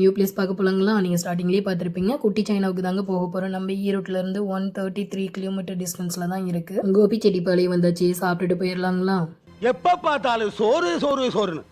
New place பார்க்க போகலாங்களா நீங்கள் ஸ்டார்டிங்லேயே பார்த்துருப்பீங்க. குட்டி சைனாவுக்கு தாங்க போக போகிறோம் நம்ம ஈரோட்டில் இருந்து ஒன் தேர்ட்டி த்ரீ கிலோமீட்டர் டிஸ்டன்ஸில் தான் இருக்குது கோபி செட்டிப்பாளையம் வந்தாச்சு. சாப்பிட்டுட்டு போயிடலாங்களா எப்போ பார்த்தாலும் சோறு சோறு சோறுன்னு.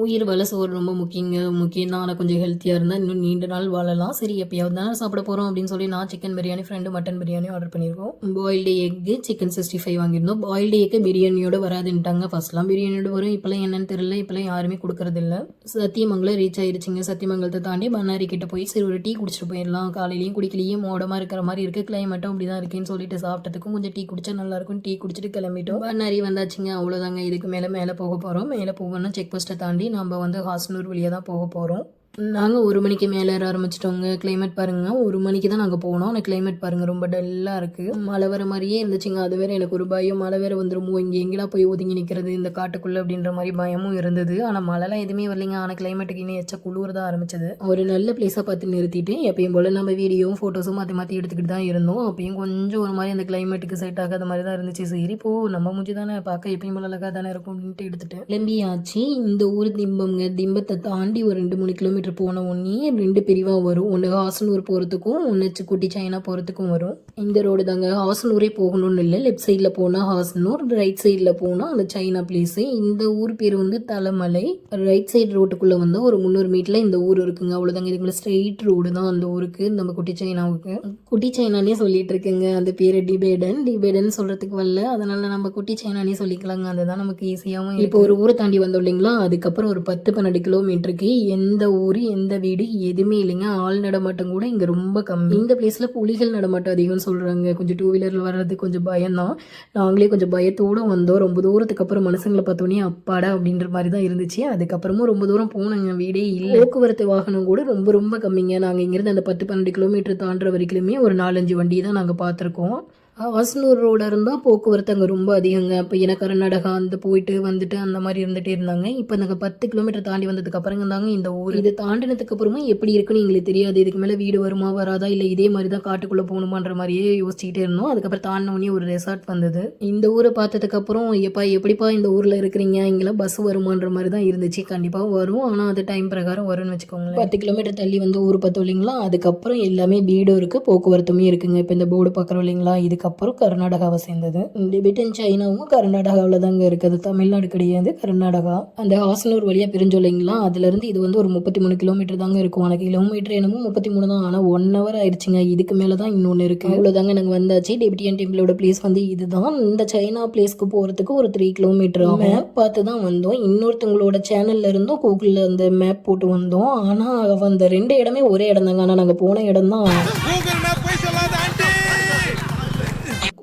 உயிர் வள சோறு ரொம்ப முக்கியங்க முக்கியம் தான் ஆனால் கொஞ்சம் ஹெல்த்தியாக இருந்தால் இன்னும் நீண்ட நாள் வாழலாம். சரி எப்பயாவது தானே சாப்பிட போகிறோம் அப்படின்னு சொல்லி நான் chicken biryani friend mutton biryani order பண்ணியிருக்கோம். Boiled egg chicken sixty five வாங்கியிருந்தோம். பாயில்டு எக்கு பிரியாணியோட வராதுன்ட்டாங்க. ஃபர்ஸ்ட்லாம் பிரியாணியோட வரும். இப்போலாம் என்னன்னு தெரியல. இப்போலாம் யாருமே கொடுக்குறதில்ல. சத்தியமங்கலம் ரீச் ஆயிருச்சுங்க. சத்தியமங்கலத்தை தாண்டி பண்ணாரி கிட்ட போய் சரி ஒரு டீ குடிச்சிட்டு போயிடலாம். காலையிலையும் குடிக்கலையும் மோடமாக இருக்கிற மாதிரி இருக்குது கிளைமேட்டும் அப்படி தான் இருக்குன்னு சொல்லிட்டு சாப்பிட்டதுக்கும் கொஞ்சம் டீ குடிச்சா நல்லா இருக்கும் டீ குடிச்சிட்டு கிளம்பிட்டோம். பண்ணாரி வந்தாச்சுங்க. அவ்வளோதாங்க இதுக்கு மேலே மேலே போக போகிறோம் மேலே போகணும்னா செக் போஸ்ட்டை தாண்டி நம்ம வந்து ஹாஸ்னூர் வழியாக தான் போக போகிறோம் நாங்கள் ஒரு மணிக்கு மேலே ஏற ஆரம்பிச்சிட்டோங்க. கிளைமேட் பாருங்க. ஒரு மணிக்கு தான் நாங்கள் போனோம். ஆனால் கிளைமேட் பாருங்க ரொம்ப டல்லாக இருக்குது மழை வர மாதிரியே இருந்துச்சுங்க. அது வேற எனக்கு ஒரு பயம். மழை வேறு வந்துருமோ? இங்கே எங்கெல்லாம் போய் ஒதுங்கி நிற்கிறது இந்த காட்டுக்குள்ளே அப்படின்ற மாதிரி பயமும் இருந்தது. ஆனால் மழைலாம் எதுவுமே வரலைங்க. ஆனால் கிளைமேட்டுக்கு இன்னும் எச்ச குளிர் தான் ஆரம்பிச்சது. ஒரு நல்ல பிளேஸாக பார்த்து நிறுத்திட்டு எப்பயும் போல் நம்ம வீடியோவும் ஃபோட்டோஸும் மாற்றி மாற்றி எடுத்துக்கிட்டு தான் இருந்தோம். அப்பயும் கொஞ்சம் ஒரு மாதிரி அந்த கிளைமேட்டுக்கு செட் ஆகாத மாதிரி தான் இருந்துச்சு. சரி போ நம்ம முடிஞ்சு தானே பார்க்க எப்பயும் போல் அழகாக தானே இருக்கும் அப்படின்ட்டு எடுத்துட்டேன். கிளம்பியாச்சு. இந்த ஊர் திம்பம்ங்க. திம்பத்தை தாண்டி ஒரு ரெண்டு மூணு கிலோமீட்டர் போன உடனே ரெண்டு பிரிவாக வரும். ஒன்று ஹாசனூர் போகிறதுக்கும் ஒன்று குட்டி சைனா போகிறதுக்கும் வரும். இந்த ரோடு தாங்க ஹாசனூரே போகணும்னு இல்லை. லெஃப்ட் சைடில் போனால் ஹாசனூர் ரைட் சைடில் போனால் அந்த சைனா பிளேஸு இந்த ஊர் பேர் வந்து தலைமலை. ரைட் சைடு ரோட்டுக்குள்ளே வந்து ஒரு முந்நூறு மீட்டரில் இந்த ஊர் இருக்குங்க. அவ்வளோதாங்க இதுக்குள்ள ஸ்ட்ரெயிட் ரோடு தான் அந்த ஊருக்கு நம்ம குட்டி சைனாவுக்கு. குட்டி சைனானே சொல்லிட்டு இருக்குங்க. அந்த பேர் டிபேடன். டிபேடன் சொல்கிறதுக்கு வரல. அதனால நம்ம குட்டி சைனானே சொல்லிக்கலாங்க. அதுதான் நமக்கு ஈஸியாகவும் இப்போ ஒரு ஊரை தாண்டி வந்தோம் இல்லைங்களா? அதுக்கப்புறம் ஒரு பத்து பன்னெண்டு கிலோமீட்டருக்கு எந்த ஊர் எந்த வீடு எதுவுமே இல்லைங்க. ஆள் நடமாட்டம் கூட இங்கே ரொம்ப கம்மி. இந்த பிளேஸில் புலிகள் நடமாட்டம் அதிகம்னு சொல்கிறாங்க கொஞ்சம் டூ வீலரில் வர்றது கொஞ்சம் பயம்தான். நாங்களே கொஞ்சம் பயத்தோடு வந்தோம். ரொம்ப தூரத்துக்கு அப்புறம் மனுஷங்களை பார்த்தோன்னே அப்பாடா அப்படின்ற மாதிரி தான் இருந்துச்சு. அதுக்கப்புறமும் ரொம்ப தூரம் போனோங்க. வீடே இல்லை. போக்குவரத்து வாகனம் கூட ரொம்ப ரொம்ப கம்மிங்க. நாங்கள் இங்கேருந்து அந்த பத்து பன்னெண்டு கிலோமீட்டர் தாண்டுற வரைக்குமே ஒரு நாலஞ்சு வண்டி தான் நாங்கள் பார்த்துருக்கோம். ஹாசனூர் ரோடாக இருந்தால் போக்குவரத்து அங்கே ரொம்ப அதிகங்க. இப்போ ஏன்னா கர்நாடகா அந்த போயிட்டு வந்துட்டு அந்த மாதிரி இருந்துகிட்டே இருந்தாங்க. இப்போ நாங்கள் பத்து கிலோமீட்டர் தாண்டி வந்ததுக்கு அப்புறம் தாங்க இந்த ஊர். இது தாண்டினதுக்கு அப்புறமா எப்படி இருக்குன்னு எங்களுக்கு தெரியாது. இதுக்கு மேலே வீடு வருமா வராதா இல்லை இதே மாதிரி தான் காட்டுக்குள்ளே போகணுமான்ற மாதிரியே யோசிச்சுக்கிட்டே இருந்தோம். அதுக்கப்புறம் தாண்டினோடனே ஒரு ரெசார்ட் வந்தது. இந்த ஊரை பார்த்ததுக்கப்புறம் எப்பா எப்படிப்பா இந்த ஊரில் இருக்கிறீங்க? இங்கெல்லாம் பஸ் வருமான்ற மாதிரி தான் இருந்துச்சு. கண்டிப்பாக வரும். ஆனால் அது டைம் பிரகாரம் வரும்னு வச்சுக்கோங்களேன். பத்து கிலோமீட்டர் தள்ளி வந்து ஊர் பார்த்தோம் இல்லைங்களா? அதுக்கப்புறம் எல்லாமே வீடும் இருக்குது போக்குவரத்துமே இருக்குங்க. இப்போ இந்த போர்டு பார்க்குறோம் இல்லைங்களா? இதுக்கு இதுக்கப்புறம் கர்நாடகாவை சேர்ந்தது. டிபிட்டன் சைனாவும் கர்நாடகாவில் தாங்க இருக்குது. தமிழ்நாடு கிடையாது கர்நாடகா. அந்த ஹாசனூர் வழியாக பிரிஞ்சோம் இல்லைங்களா அதுலேருந்து இது வந்து ஒரு முப்பத்தி மூணு கிலோமீட்டர் தாங்க இருக்கும். ஆனால் கிலோமீட்டர் என்னமோ முப்பத்தி மூணு தான். ஆனால் ஒன் ஹவர் ஆயிடுச்சுங்க. இதுக்கு மேலே தான் இன்னொன்று இருக்குது அவ்வளோதாங்க நாங்கள் வந்தாச்சு. டிபிட்டியன் டெம்பிளோட பிளேஸ் வந்து இதுதான். இந்த சைனா பிளேஸ்க்கு போகிறதுக்கு ஒரு த்ரீ கிலோமீட்டர் மேப் பார்த்து தான் வந்தோம். இன்னொருத்தவங்களோட சேனல்ல இருந்தும் கூகுளில் அந்த மேப் போட்டு வந்தோம். ஆனால் அந்த ரெண்டு இடமே ஒரே இடம் தாங்க ஆனால் நாங்கள் போன இடம் தான்.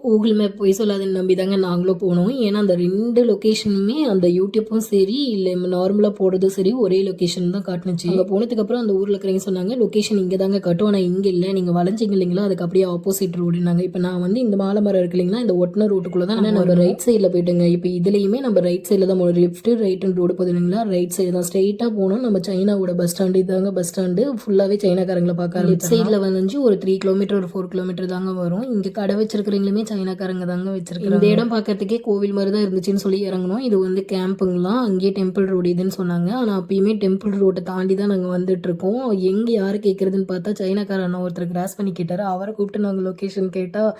கூகுள் மேப் போய் சொல்லாதுன்னு நம்பி தாங்க நாங்களும் போனோம். ஏன்னா அந்த ரெண்டு லொக்கேஷனுமே அந்த யூடியூப்பும் சரி இல்லை நார்மலாக போடுறதும் சரி ஒரே லொக்கேஷன் தான் காட்டுனுச்சு. அங்கே போனதுக்கப்புறம் அந்த ஊரில் இருக்கிறவங்க சொன்னாங்க லொக்கேஷன் இங்கே தாங்க காட்டும். ஆனால் இங்கே இல்லை. நீங்கள் வளைஞ்சிங்க இல்லைங்களா? அதுக்கு அப்படியே ஆப்போசிட் ரோடுனாங்க இப்போ நான் வந்து இந்த மாலை மரம் இருக்கு இல்லைங்களா? இந்த ஒட்டின ரோட்டுக்குள்ளே தான் நம்ம ரைட் சைடில் போயிட்டுங்க. இப்போ இதுலேயுமே நம்ம ரைட் சைடில் தான் போகணும் லெஃப்ட் ரைட்டுன்னு ரோடு போகுது இல்லைங்களா? ரைட் சைடு தான். ஸ்ட்ரெயிட்டாக போகணும் நம்ம சைனாவோட பஸ் ஸ்டாண்டு இதாங்க பஸ் ஸ்டாண்டு ஃபுல்லாகவே சைனாக்காரங்களை பார்க்க லெஃப்ட் சைடில் வந்து ஒரு த்ரீ கிலோமீட்டர் ஒரு ஃபோர் கிலோமீட்டர் தாங்க வரும். இங்கே கடை வச்சிருக்கிறவங்களுமே சைனாக்காரங்க தாங்க வச்சிருக்காங்க இந்த இடம் பார்க்கறதுக்கே கோவில் மாதிரி தான் இருந்துச்சுன்னு சொல்லி இறங்கணும் இது வந்து கேம்புங்களாம் அங்கேயே டெம்பிள் ரோடு இதுன்னு சொன்னாங்க. ஆனால் அப்பயுமே டெம்பிள் ரோட்டை தாண்டி தான் நாங்கள் வந்துட்டு இருக்கோம் எங்கே யார் கேட்குறதுன்னு பார்த்தா சைனாக்கார அண்ணா ஒருத்தர் கிராஸ் பண்ணி கேட்டார். அவரை கூப்பிட்டு நாங்கள் லொக்கேஷன் கேட்டால்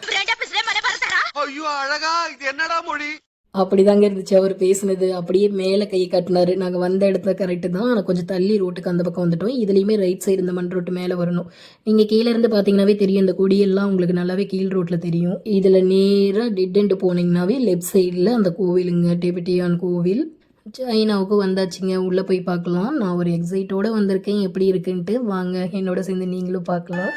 ஐயோ அழகா இது என்னடா மொழி? அப்படிதாங்க இருந்துச்சு. அவர் பேசுனது. அப்படியே மேலே கை காட்டினாரு. நாங்கள் வந்த இடத்துல கரெக்டு தான். ஆனால் கொஞ்சம் தள்ளி ரோட்டுக்கு அந்த பக்கம் வந்துட்டோம். இதுலேயுமே ரைட் சைடு இந்த மண் ரோட்டு மேலே வரணும். நீங்கள் கீழே இருந்து பார்த்தீங்கன்னாவே தெரியும். இந்த கொடியெல்லாம் உங்களுக்கு நல்லாவே கீழ் ரோட்டில் தெரியும். இதில் நேராக டிட்டன்ட்டு போனீங்கன்னாவே லெஃப்ட் சைடில் அந்த கோவிலுங்க டெபிட்டியான் கோவில். சைனாவுக்கு வந்தாச்சுங்க. உள்ளே போய் பார்க்கலாம். நான் ஒரு எக்ஸைட்டோடு வந்திருக்கேன். எப்படி இருக்குன்ட்டு. வாங்க என்னோட சேர்ந்து நீங்களும் பார்க்கலாம்.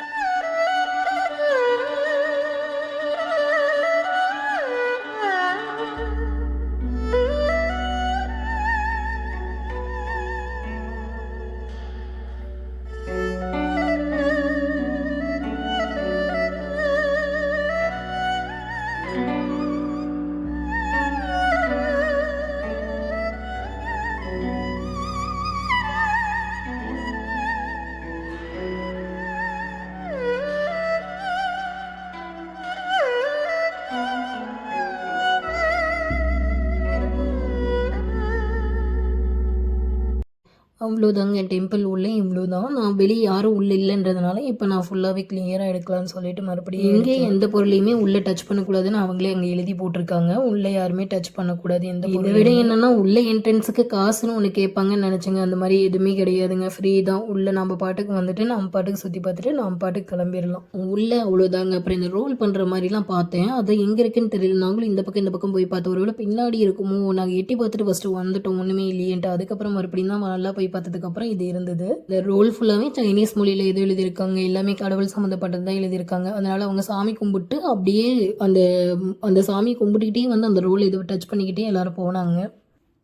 இவ்வளோதாங்க டெம்பிள் உள்ளே இவ்வளோதான். நான் வெளியே யாரும் உள்ளே இல்லைன்றதுனால இப்போ நான் ஃபுல்லாகவே கிளியராக எடுக்கலாம்னு சொல்லிட்டு மறுபடியும் எங்கே எந்த பொருளையுமே உள்ளே டச் பண்ணக்கூடாதுன்னு அவங்களே அங்கே எழுதி போட்டிருக்காங்க. உள்ளே யாருமே டச் பண்ணக்கூடாது எந்த இதை விட என்னன்னா உள்ள என்ட்ரன்ஸுக்கு காசுன்னு ஒன்று கேட்பாங்கன்னு நினச்சேங்க. அந்த மாதிரி எதுவுமே கிடையாதுங்க. ஃப்ரீ தான். உள்ளே நம்ம பாட்டுக்கு வந்துட்டு நம்ம பாட்டுக்கு சுற்றி பார்த்துட்டு நம்ம பாட்டுக்கு கிளம்பிடலாம். உள்ளே அவ்வளோதாங்க. அப்புறம் இந்த ரோல் பண்ணுற மாதிரிலாம் பார்த்தேன். அது எங்கே இருக்குன்னு தெரியல. நாங்களும் இந்த பக்கம் இந்த பக்கம் போய் பார்த்தோம். ஒருவேளை பின்னாடி இருக்குமோ நாங்கள் எட்டி பார்த்துட்டு ஃபஸ்ட்டு வந்துட்டோம். ஒன்றுமே இல்லையேன்ட்டு. அதுக்கப்புறம் மறுபடியும் தான் நல்லா போய் பார்த்ததுக்கப்புறம் இது இருந்தது. இந்த ரோல் ஃபுல்லாகவே சைனீஸ் மொழியில் எது எழுதியிருக்காங்க. எல்லாமே கடவுள் சம்மந்தப்பட்டது தான் எழுதியிருக்காங்க. அதனால அவங்க சாமி கும்பிட்டு அப்படியே அந்த அந்த சாமி கும்பிட்டுக்கிட்டே வந்து அந்த ரோல் இதை டச் பண்ணிக்கிட்டே எல்லாரும் போனாங்க.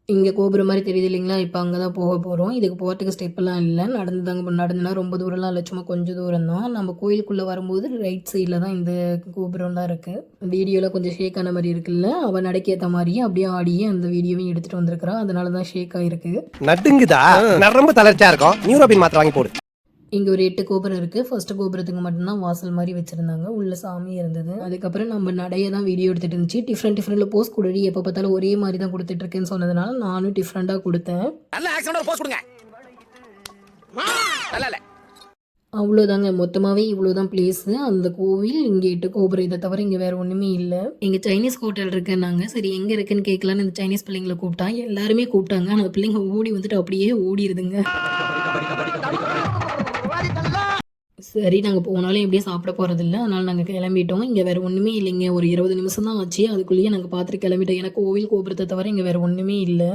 இங்கே கோபுரம் மாதிரி தெரியுது இல்லைங்களா? இப்போ அங்கே தான் போக போகிறோம் இதுக்கு போகிறதுக்கு ஸ்டெப்பெல்லாம் இல்லை. நடந்து தாங்க நடந்துனா ரொம்ப தூரம்லாம் இல்லை. சும்மா கொஞ்சம் தூரம் தான். நம்ம கோயிலுக்குள்ளே வரும்போது ரைட் சைடில் தான் இந்த கோபுரம்லாம் இருக்குது வீடியோவில் கொஞ்சம் ஷேக் ஆன மாதிரி இருக்குல்ல? அவள் நடக்கேற்ற மாதிரியே அப்படியே ஆடியே அந்த வீடியோவையும் எடுத்துகிட்டு வந்திருக்கிறான் அதனால தான் ஷேக் ஆகிருக்கு நடுங்குதா? ரொம்ப தளர்ச்சியாக இருக்கும். நியூரோபின் மாத்திரை வாங்கி போடு. இங்கே ஒரு எட்டு கோபுரம் இருக்குது ஃபர்ஸ்ட் கோபுரத்துக்கு மட்டும்தான் வாசல் மாதிரி வச்சுருந்தாங்க. உள்ள சாமி இருந்தது. அதுக்கப்புறம் நம்ம நடைய தான் வீடியோ எடுத்துகிட்டு இருந்துச்சு. டிஃப்ரெண்ட் டிஃப்ரெண்ட்டில் போஸ்ட் கொடுடி. எப்போ பார்த்தாலும் ஒரே மாதிரி தான் கொடுத்துட்ருக்கேன்னு சொன்னதுனால நானும் டிஃப்ரெண்ட்டாக கொடுத்தேன். நல்ல ஆக்ஷனோட போஸ்ட் கொடுங்க. நல்லா இல்ல. அவ்வளோதாங்க மொத்தமாகவே இவ்வளோ தான் பிளேஸு அந்த கோவில் இங்கே எட்டு கோபுரம். இதை தவிர இங்கே வேறு ஒன்றுமே இல்லை. இங்கே சைனீஸ் ஹோட்டல் இருக்குன்னாங்க. சரி எங்கே இருக்குன்னு கேட்கலான்னு இந்த சைனீஸ் பிள்ளைங்களை கூப்பிட்டா. எல்லாருமே கூப்பிட்டாங்க. ஆனால் அந்த பிள்ளைங்க ஓடி வந்துட்டு அப்படியே ஓடிடுதுங்க சரி நாங்கள் போனாலும் எப்படியும் சாப்பிட போகிறது இல்லை அதனால் நாங்கள் கிளம்பிட்டோம். இங்கே வேறு ஒன்றுமே இல்லைங்க. ஒரு இருபது நிமிஷம் தான் ஆச்சு. அதுக்குள்ளேயே நாங்கள் பார்த்துட்டு கிளம்பிட்டோம். ஏன்னா கோவில் கோபுரத்தை தவிர இங்கே வேறு ஒன்றுமே இல்லை.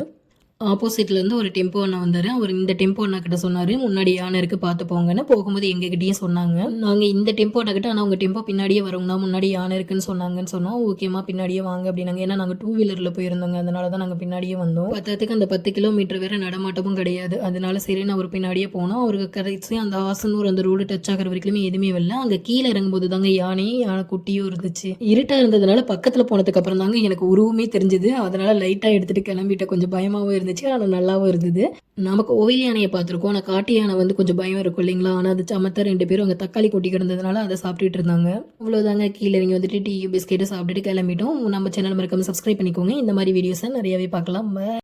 ஆப்போசிட்லேருந்து ஒரு டெம்போ அண்ணா வந்தார். அவர் இந்த டெம்போ அண்ணா கிட்ட சொன்னார். முன்னாடி யானை இருக்குது பார்த்து போங்கன்னு. போகும்போது எங்ககிட்டயும் சொன்னாங்க. நாங்கள் இந்த டெம்போ அண்ணா கிட்ட ஆனால் அவங்க டெம்போ பின்னாடியே வரவங்கண்ணா முன்னாடி யானை இருக்குன்னு சொன்னாங்கன்னு சொன்னோம். ஓகேம்மா பின்னாடியே வாங்க அப்படின்னாங்க. ஏன்னா நாங்கள் டூ வீலரில் போயிருந்தோங்க. அதனால தான் நாங்கள் பின்னாடியே வந்தோம். பத்தத்துக்கு அந்த பத்து கிலோமீட்டர் வேறு நடமாட்டமும் கிடையாது. அதனால சரி நான் அவர் பின்னாடியே போனோம். அவருக்கு கடைசி அந்த ஆசனூர் அந்த ரோடு டச் ஆகிற வரைக்குமே எதுவுமே இல்லை அங்கே கீழே இறங்கும்போது தாங்க யானையும் யானை குட்டியும் இருந்துச்சு. இருட்டாக இருந்ததுனால பக்கத்தில் போனதுக்கு அப்புறம் தாங்க எனக்கு உருவமே தெரிஞ்சது. அதனால லைட்டாக எடுத்துகிட்டு கிளம்பிட்டேன். கொஞ்சம் பயமாகவும் இருந்துச்சு. ஆனால் நல்லாவும் இருந்தது. நமக்கு ஓவிய யானையை பார்த்துருக்கோம். ஆனால் காட்டு யானை வந்து கொஞ்சம் பயம் இருக்கும் இல்லைங்களா? ஆனால் அது சமத்தா ரெண்டு பேரும் அங்கே தக்காளி கொட்டி கிடந்ததுனால அதை சாப்பிட்டுட்டு இருந்தாங்க. அவ்வளோதாங்க கீழே இறங்கி வந்துட்டு டீ பிஸ்கெட்டு சாப்பிட்டுட்டு கிளம்பிட்டோம். நம்ம சேனல் மறக்காமல் சப்ஸ்கிரைப் பண்ணிக்கோங்க. இந்த மாதிரி வீடியோஸை நிறையவே பார்க்கலாம். Bye.